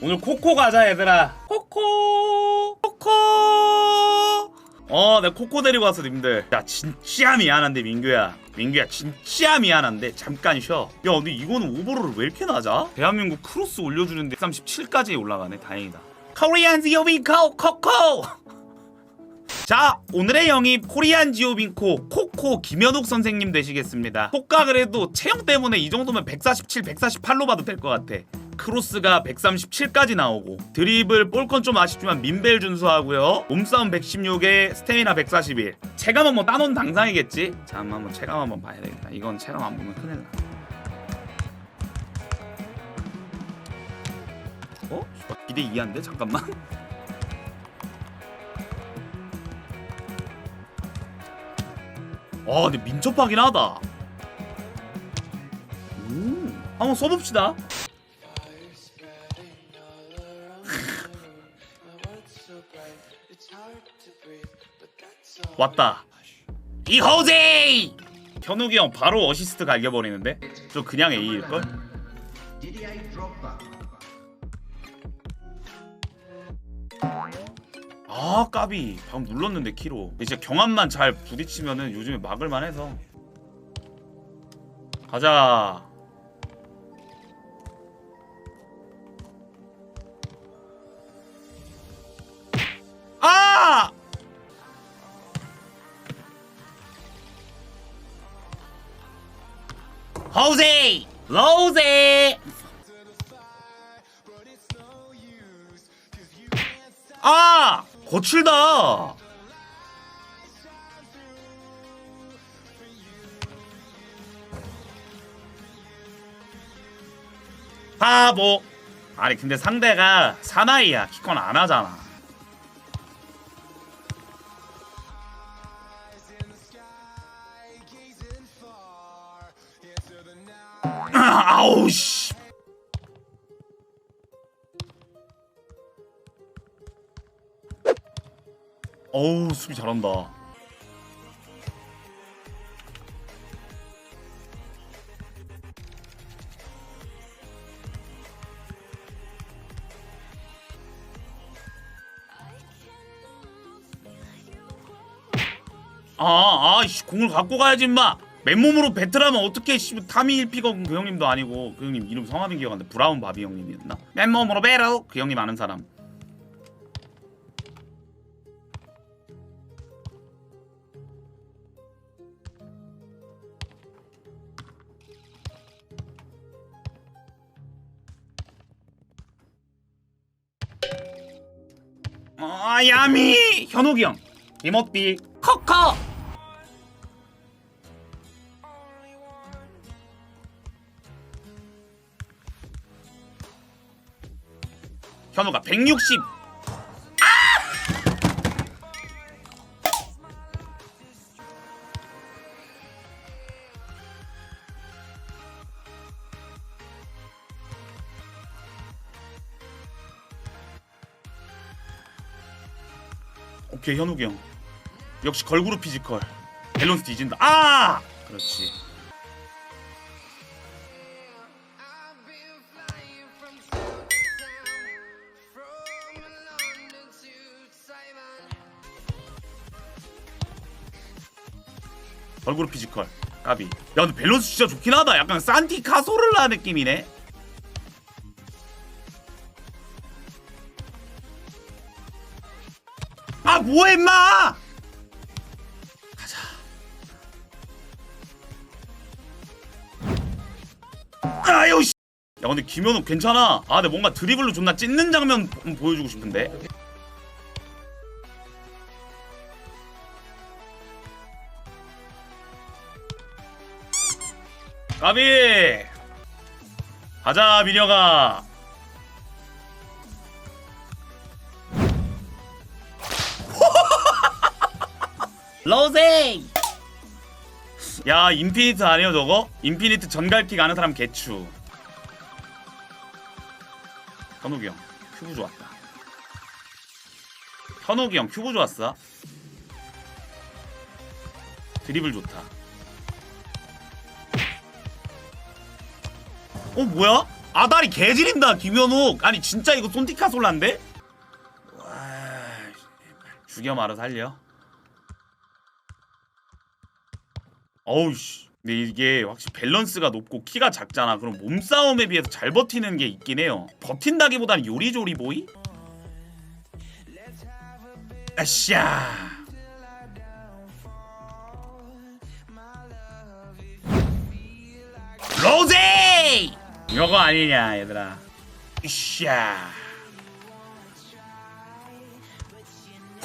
오늘 코코 가자 얘들아. 코코! 코코! 어 내가 코코 데리고 왔어 님들. 야 진짜 미안한데 민규야. 민규야 진짜 미안한데. 잠깐 쉬어. 야 근데 이거는 오버롤을 왜 이렇게 낮아? 대한민국 크로스 올려주는데 37까지 올라가네. 다행이다. 코리안 지오빈코 코코 자 오늘의 영입 코리안 지오빈코 코코 김현옥 선생님 되시겠습니다. 코가 그래도 체형 때문에 이 정도면 147, 148로 봐도 될 것 같아 크로스가 137까지 나오고 드리블 볼건 좀 아쉽지만 민벨 준수하고요. 몸싸움 116에 스태미나 141 체감 한번 따놓은 당상이겠지? 자 한번 체감 한번 봐야 되겠다. 이건 체감 안 보면 큰일 나. 어? 2대 2한데? 잠깐만. 아 근데 민첩하긴 하다. 오 한번 써봅시다 왔다. 이호제! 현욱이 형 바로 어시스트 갈겨버리는데? 저 그냥 A일걸? 아 까비. 방금 눌렀는데 키로. 진짜 경합만 잘 부딪히면은 요즘에 막을만 해서. 가자 아! 호세! 로세! 아! 거칠다! 바보! 아니 근데 상대가 사나이야 키컨 안 하잖아 아, 아우 씨 어우 수비 잘한다 아, 아, 씨, 공을 갖고 가야지, 임마. 맨몸으로 배틀하면 어떻게 씨, 타미 1피가 그 형님도 아니고 그 형님 이름 성함이 기억 안 나. 브라운 바비 형님이었나? 맨몸으로 배틀 그 형님 아는 사람. 아, 야미 현욱이 형. 이모띠 커커. 현우가 160. 오케이 현욱이 형. 역시 걸그룹 피지컬. 밸런스 뒤진다. 아! 그렇지. 걸그룹 피지컬. 까비. 야 근데 밸런스 진짜 좋긴 하다. 약간 산티 카소를라 느낌이네. 아 뭐해 임마! 가자. 아유 씨. 야 근데 김현욱 괜찮아. 아 근데 뭔가 드리블로 존나 찢는 장면 보- 보여주고 싶은데. 까비. 가자 미녀가. 로제. 야 인피니트 아니에요 저거? 인피니트 전갈킥 아는 사람 개추. 현욱이 형 큐브 좋았다. 현욱이 형 큐브 좋았어. 드리블 좋다. 어 뭐야? 아다리 개지린다 김현욱 아니 진짜 이거 손티카 솔라인데? 와 죽여 말아 살려 어우씨 근데 이게 확실히 밸런스가 높고 키가 작잖아 그럼 몸싸움에 비해서 잘 버티는 게 있긴 해요 버틴다기보다는 요리조리 보이? 아샤 로제! 이거 아니냐 얘들아. 으쌰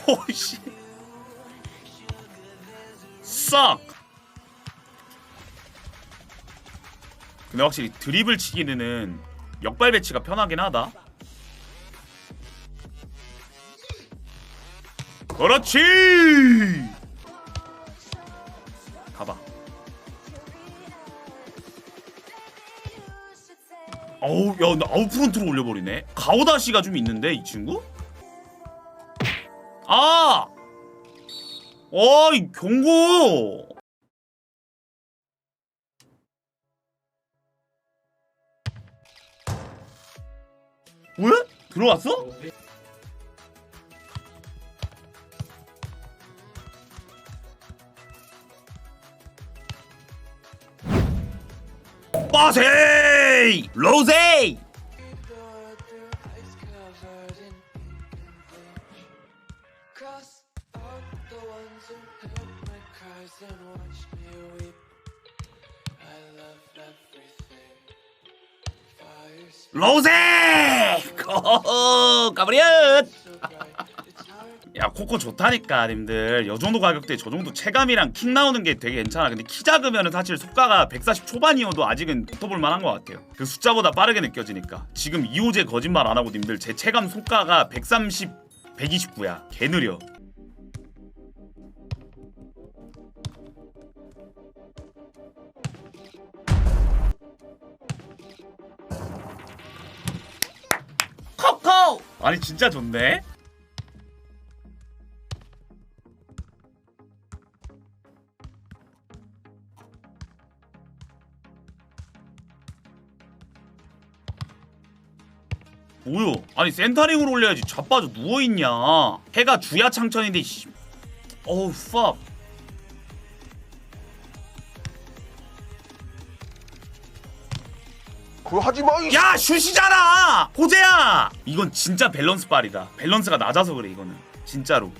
오씨. 썩. 근데 확실히 드립을 치기는 역발 배치가 편하긴 하다. 그렇지 어우 야나 아웃프론트로 올려버리네 가오다시가 좀 있는데 이 친구? 아! 어이 경고 왜? 들어왔어? 빠세 이! 로제이! Cross 야 코코 좋다니까 님들. 요 정도 가격대에 저 정도 체감이랑 킥 나오는 게 되게 괜찮아. 근데 키 작으면 은 사실 속가가 140 초반이어도 아직은 붙어볼 만한 것 같아요. 그 숫자보다 빠르게 느껴지니까. 지금 이호재 거짓말 안 하고 님들 제 체감 속가가 130 129야. 개 느려. 코코! 아니 진짜 좋네 뭐요? 아니 센터링으로 올려야지. 자빠져. 누워있냐? 해가 주야 창천인데 씨. 어우 팍 그거 하지 마. 이 야 슛이잖아! 호재야! 이건 진짜 밸런스 빨이다. 밸런스가 낮아서 그래 이거는. 진짜로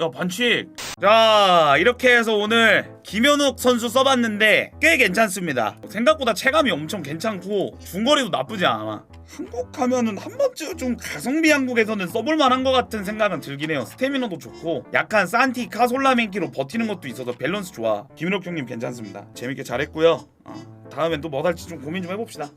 야 반칙. 자 이렇게 해서 오늘 김현욱 선수 써봤는데 꽤 괜찮습니다. 생각보다 체감이 엄청 괜찮고 중거리도 나쁘지 않아. 한국 하면은 한 번쯤 좀 가성비 한국에서는 써볼 만한 것 같은 생각은 들긴 해요. 스태미너도 좋고 약간 산티 카솔라멘키로 버티는 것도 있어서 밸런스 좋아. 김현욱 형님 괜찮습니다. 재밌게 잘했고요. 어, 다음엔 또 뭐 할지 좀 고민 좀 해봅시다